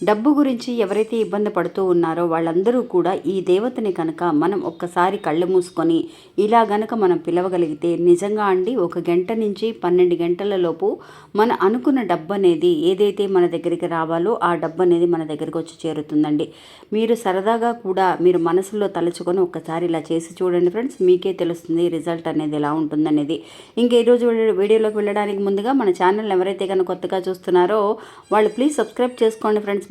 డబ్బు గురించి ఎవరైతే ఇబ్బంది పడుతూ ఉన్నారో వాళ్ళందరూ కూడా ఈ దేవతని కనుక మనం ఒక్కసారి కళ్ళు మూసుకొని ఇలా గనక మనం పిలవగలిగితే నిజంగా అండి ఒక గంట నుంచి పన్నెండు గంటల లోపు మన అనుకున్న డబ్బు అనేది ఏదైతే మన దగ్గరికి రావాలో ఆ డబ్బు అనేది మన దగ్గరికి వచ్చి చేరుతుందండి. మీరు సరదాగా కూడా మీరు మనసులో తలుచుకొని ఒక్కసారి ఇలా చేసి చూడండి ఫ్రెండ్స్ మీకే తెలుస్తుంది రిజల్ట్ అనేది ఎలా ఉంటుందనేది. ఇంకా ఈరోజు వీడియోలోకి వెళ్ళడానికి ముందుగా మన ఛానల్ ఎవరైతే కనుక కొత్తగా చూస్తున్నారో వాళ్ళు ప్లీజ్ సబ్స్క్రైబ్ చేసుకోండి ఫ్రెండ్స్.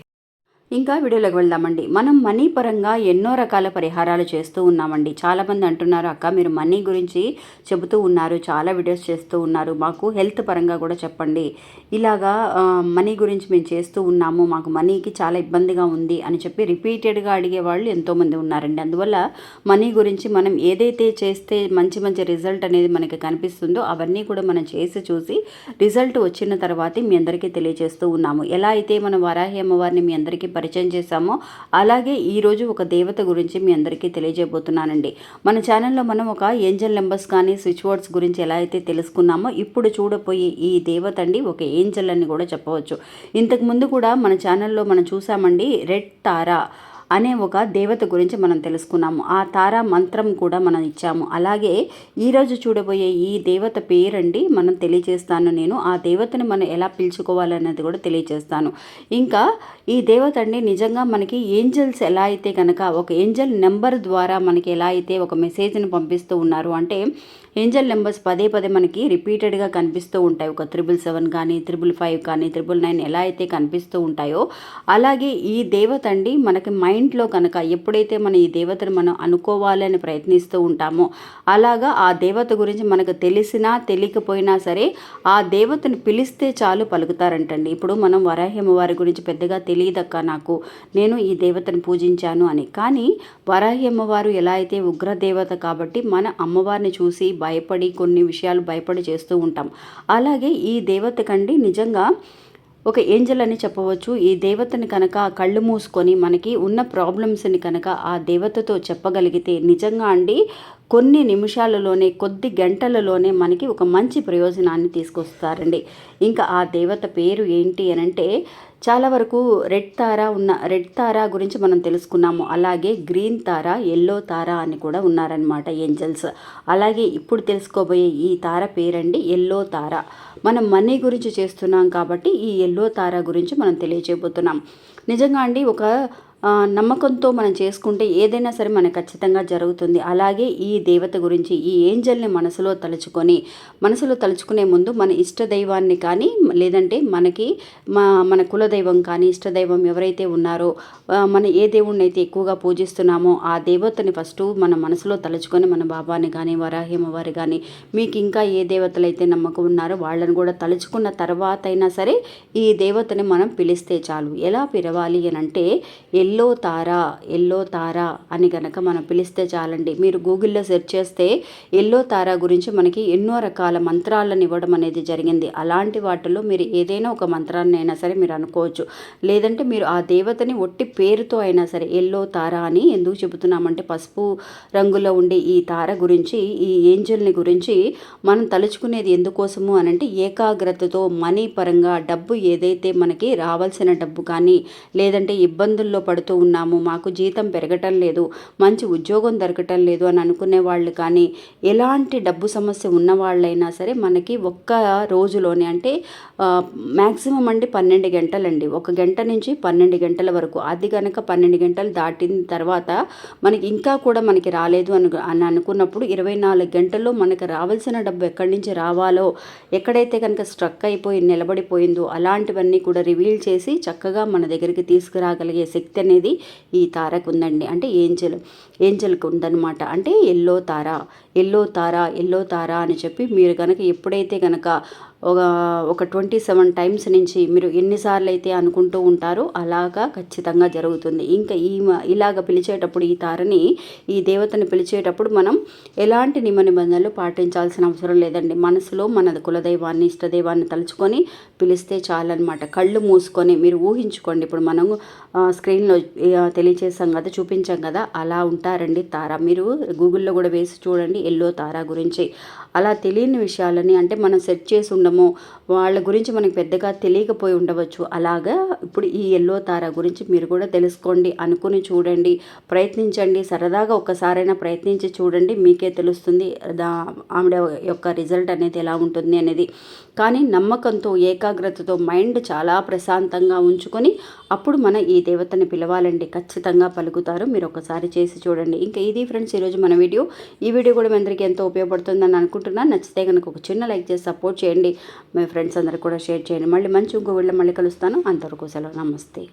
ఇంకా వీడియోలోకి వెళ్దామండి. మనం మనీ పరంగా ఎన్నో రకాల పరిహారాలు చేస్తూ ఉన్నామండి. చాలామంది అంటున్నారు అక్క మీరు మనీ గురించి చెబుతూ ఉన్నారు చాలా వీడియోస్ చేస్తూ ఉన్నారు. మాకు హెల్త్ పరంగా కూడా చెప్పండి. ఇలాగా మనీ గురించి మేము చేస్తూ ఉన్నాము. మాకు మనీకి చాలా ఇబ్బందిగా ఉంది అని చెప్పి రిపీటెడ్గా అడిగే వాళ్ళు ఎంతోమంది ఉన్నారండి. అందువల్ల మనీ గురించి మనం ఏదైతే చేస్తే మంచి మంచి రిజల్ట్ అనేది మనకి కనిపిస్తుందో అవన్నీ కూడా మనం చేసి చూసి రిజల్ట్ వచ్చిన తర్వాత మీ అందరికీ తెలియజేస్తూ ఉన్నాము. ఎలా అయితే మనం వరాహి అమ్మవారిని మీ అందరికీ పరిచయం చేశామో అలాగే ఈరోజు ఒక దేవత గురించి మీ అందరికీ తెలియజేయబోతున్నానండి. మన ఛానల్లో మనం ఒక ఏంజల్ నెంబర్స్ కానీ స్విచ్ వర్డ్స్ గురించి ఎలా అయితే తెలుసుకున్నామో ఇప్పుడు చూడపోయే ఈ దేవత అండి ఒక ఏంజల్ అని కూడా చెప్పవచ్చు. ఇంతకు ముందు కూడా మన ఛానల్లో మనం చూసామండి రెడ్ తారా. అనే ఒక దేవత గురించి మనం తెలుసుకున్నాము. ఆ తారా మంత్రం కూడా మనం ఇచ్చాము. అలాగే ఈరోజు చూడబోయే ఈ దేవత పేరండి మనం తెలియజేస్తాను నేను. ఆ దేవతని మనం ఎలా పిలుచుకోవాలనేది కూడా తెలియజేస్తాను. ఇంకా ఈ దేవత అండి నిజంగా మనకి ఏంజల్స్ ఎలా అయితే కనుక ఒక ఏంజల్ నెంబర్ ద్వారా మనకి ఎలా అయితే ఒక మెసేజ్ని పంపిస్తూ ఉన్నారు అంటే ఏంజల్ నెంబర్స్ పదే పదే మనకి రిపీటెడ్గా కనిపిస్తూ ఉంటాయి. ఒక త్రిబుల్ సెవెన్ కానీ త్రిబుల్ ఫైవ్ కానీ త్రిబుల్ నైన్ ఎలా అయితే కనిపిస్తూ ఉంటాయో అలాగే ఈ దేవత అండి మనకి మైండ్లో కనుక ఎప్పుడైతే మనం ఈ దేవతను మనం అనుకోవాలని ప్రయత్నిస్తూ ఉంటామో అలాగా ఆ దేవత గురించి మనకు తెలిసినా తెలియకపోయినా సరే ఆ దేవతను పిలిస్తే చాలు పలుకుతారంటండి. ఇప్పుడు మనం వరాహి వారి గురించి పెద్దగా తెలియదక్క నాకు. నేను ఈ దేవతను పూజించాను అని. కానీ వరాహ్యమ్మవారు ఎలా అయితే ఉగ్ర దేవత కాబట్టి మన అమ్మవారిని చూసి భయపడి కొన్ని విషయాలు భయపడి చేస్తూ ఉంటాం. అలాగే ఈ దేవత కండి నిజంగా ఒక ఏంజల్ అని చెప్పవచ్చు. ఈ దేవతని కనుక కళ్ళు మూసుకొని మనకి ఉన్న ప్రాబ్లమ్స్ని కనుక ఆ దేవతతో చెప్పగలిగితే నిజంగా అండి కొన్ని నిమిషాలలోనే కొద్ది గంటలలోనే మనకి ఒక మంచి ప్రయోజనాన్ని తీసుకొస్తారండి. ఇంకా ఆ దేవత పేరు ఏంటి అని అంటే చాలా వరకు రెడ్ తార ఉన్న రెడ్ తార గురించి మనం తెలుసుకున్నాము. అలాగే గ్రీన్ తార ఎల్లో తార అని కూడా ఉన్నారనమాట ఏంజల్స్. అలాగే ఇప్పుడు తెలుసుకోబోయే ఈ తార పేరండి ఎల్లో తార. మనం మనీ గురించి చేస్తున్నాం కాబట్టి ఈ ఎల్లో తార గురించి మనం తెలియజేయబోతున్నాం నిజంగా అండి ఒక నమ్మకంతో మనం చేసుకుంటే ఏదైనా సరే మనకు ఖచ్చితంగా జరుగుతుంది. అలాగే ఈ దేవత గురించి ఈ ఏంజల్ని మనసులో తలుచుకొని మనసులో తలుచుకునే ముందు మన ఇష్ట దైవాన్ని కానీ లేదంటే మనకి మా మన కులదైవం కానీ ఇష్టదైవం ఎవరైతే ఉన్నారో మన ఏ దేవుణ్ణి అయితే ఎక్కువగా పూజిస్తున్నామో ఆ దేవతని ఫస్ట్ మన మనసులో తలుచుకొని మన బాబాని కానీ వరాహి కానీ మీకు ఇంకా ఏ దేవతలు అయితే నమ్మకం ఉన్నారో వాళ్ళని కూడా తలుచుకున్న తర్వాత అయినా సరే ఈ దేవతని మనం పిలిస్తే చాలు. ఎలా పిలవాలి అని అంటే ఎల్లో తారా ఎల్లో తారా అని గనక మనం పిలిస్తే చాలండి. మీరు గూగుల్లో సెర్చ్ చేస్తే ఎల్లో తారా గురించి మనకి ఎన్నో రకాల మంత్రాలను ఇవ్వడం అనేది జరిగింది. అలాంటి వాటిలో మీరు ఏదైనా ఒక మంత్రాన్ని అయినా సరే మీరు అనుకోవచ్చు. లేదంటే మీరు ఆ దేవతని ఒట్టి పేరుతో అయినా సరే ఎల్లో తారా అని ఎందుకు చెబుతున్నామంటే పసుపు రంగులో ఉండే ఈ తార గురించి ఈ ఏంజల్ని గురించి మనం తలుచుకునేది ఎందుకోసము అని అంటే ఏకాగ్రతతో మనీ పరంగా డబ్బు ఏదైతే మనకి రావాల్సిన డబ్బు కానీ లేదంటే ఇబ్బందుల్లో పడు పడుతూ ఉన్నాము. మాకు జీతం పెరగటం లేదు. మంచి ఉద్యోగం దొరకటం లేదు అని అనుకునే వాళ్ళు కానీ ఎలాంటి డబ్బు సమస్య ఉన్న వాళ్ళైనా సరే మనకి ఒక్క రోజులోనే అంటే మ్యాక్సిమం అండి పన్నెండు గంటలండి. ఒక గంట నుంచి పన్నెండు గంటల వరకు. అది కనుక పన్నెండు గంటలు దాటిన తర్వాత మనకి ఇంకా కూడా మనకి రాలేదు అని అని అనుకున్నప్పుడు ఇరవై నాలుగు గంటల్లో మనకి రావాల్సిన డబ్బు ఎక్కడి నుంచి రావాలో ఎక్కడైతే కనుక స్ట్రక్ అయిపోయి నిలబడిపోయిందో అలాంటివన్నీ కూడా రివీల్ చేసి చక్కగా మన దగ్గరికి తీసుకురాగలిగే శక్తి అనేది ఈ తారకు ఉందండి. అంటే ఏంజల్ ఏంజల్కి ఉందన్నమాట అంటే ఎల్లో తార ఎల్లో తార ఎల్లో తార అని చెప్పి మీరు కనుక ఎప్పుడైతే కనుక ఒక ఒక ట్వంటీ సెవెన్ టైమ్స్ నుంచి మీరు ఎన్నిసార్లు అయితే అనుకుంటూ ఉంటారో అలాగా ఖచ్చితంగా జరుగుతుంది. ఇంకా ఈ ఇలాగ పిలిచేటప్పుడు ఈ తారని ఈ దేవతని పిలిచేటప్పుడు మనం ఎలాంటి నియమ నిబంధనలు పాటించాల్సిన అవసరం లేదండి. మనసులో మన కులదైవాన్ని ఇష్టదైవాన్ని తలుచుకొని పిలిస్తే చాలన్నమాట. కళ్ళు మూసుకొని మీరు ఊహించుకోండి. ఇప్పుడు మనం స్క్రీన్లో తెలియచేసాం కదా చూపించాం కదా అలా ఉంటారండి తార. మీరు గూగుల్లో కూడా వేసి చూడండి ఎల్లో తార గురించి. అలా తెలియని విషయాలని అంటే మనం సెట్ చేసి ఉండము వాళ్ళ గురించి మనకు పెద్దగా తెలియకపోయి ఉండవచ్చు. అలాగా ఇప్పుడు ఈ ఎల్లో తార గురించి మీరు కూడా తెలుసుకోండి అనుకుని చూడండి ప్రయత్నించండి సరదాగా ఒక్కసారైనా ప్రయత్నించి చూడండి మీకే తెలుస్తుంది దా ఆవిడ యొక్క రిజల్ట్ అనేది ఎలా ఉంటుంది అనేది. కానీ నమ్మకంతో ఏకాగ్రతతో మైండ్ చాలా ప్రశాంతంగా ఉంచుకొని అప్పుడు మన ఈ దేవతని పిలవాలండి. ఖచ్చితంగా పలుకుతారు. మీరు ఒకసారి చేసి చూడండి. ఇంకా ఇది ఫ్రెండ్స్ ఈరోజు మన వీడియో. ఈ వీడియో కూడా మీ అందరికీ ఎంతో ఉపయోగపడుతుందని అనుకుంటున్నాను. నచ్చితే కనుక ఒక చిన్న లైక్ చేసి సపోర్ట్ చేయండి. మీ ఫ్రెండ్స్ అందరికి కూడా షేర్ చేయండి. మళ్ళీ మంచి ఇంకో వీళ్ళ మళ్ళీ కలుస్తాను. అంతవరకు సెలవు. నమస్తే.